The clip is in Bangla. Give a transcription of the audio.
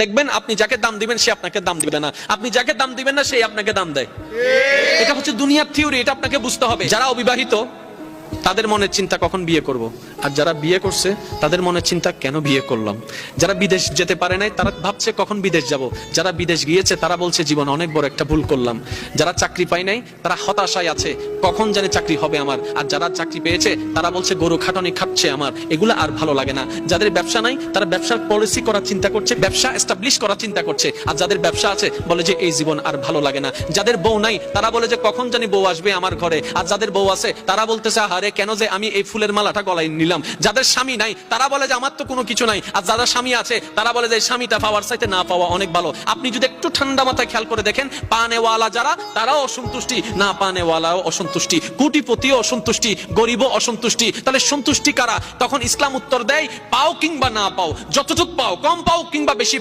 দেখবেন আপনি যাকে দাম দিবেন সে আপনাকে দাম দিবে না। আপনি যাকে দাম দিবেন না সে আপনাকে দাম দেয়। এটা হচ্ছে দুনিয়ার থিওরি এটা আপনাকে বুঝতে হবে। যারা অবিবাহিত তাদের মনের চিন্তা কখন বিয়ে করব। আর যারা বিয়ে করছে, তাদের মনের চিন্তা কেন বিয়ে করলাম? যারা বিদেশ যেতে পারে নাই, তারা ভাবছে কখন বিদেশ যাব। যারা বিদেশ গিয়েছে, তারা বলছে, জীবন অনেক বড় একটা ভুল করলাম। যারা চাকরি পায় নাই, তারা হতাশায় আছে। কখন জানে চাকরি হবে আমার। আর যারা চাকরি পেয়েছে, তারা বলছে, গরু খাটনি খাচ্ছে আমার। এগুলো আর ভালো লাগে না। যাদের ব্যবসা নাই, তারা ব্যবসার পলিসি করার চিন্তা করছে, ব্যবসা এস্টাবলিশ করার চিন্তা করছে। আর যাদের ব্যবসা আছে, বলে যে, এই জীবন আর ভালো লাগে না। যাদের বউ নাই, তারা বলে যে, কখন জানি বউ আসবে আমার ঘরে? আর যাদের বউ আছে, তারা বলতেছে হারে কেন যে আমি এই ফুলের মালাটা গলায় নিলাম? যাদের স্বামী নাই, তারা বলে যে আমার তো কোনো কিছু নাই। আর যাদের স্বামী আছে, তারা বলে যে স্বামীটা পাওয়ার চাইতে না পাওয়া অনেক ভালো। আপনি যদি একটু ঠান্ডা মাথায় খেয়াল করে দেখেন, পানেওয়ালা যারা, তারাও অসন্তুষ্টি। না, পানেওয়ালাও অসন্তুষ্টি। কোটিপতিও অসন্তুষ্টি, গরিবও অসন্তুষ্টি। তাহলে সন্তুষ্টি কারা? তখন ইসলাম উত্তর দেয়, পাও কিংবা না পাও। যতটুক পাও, কম পাও কিংবা বেশি পাও।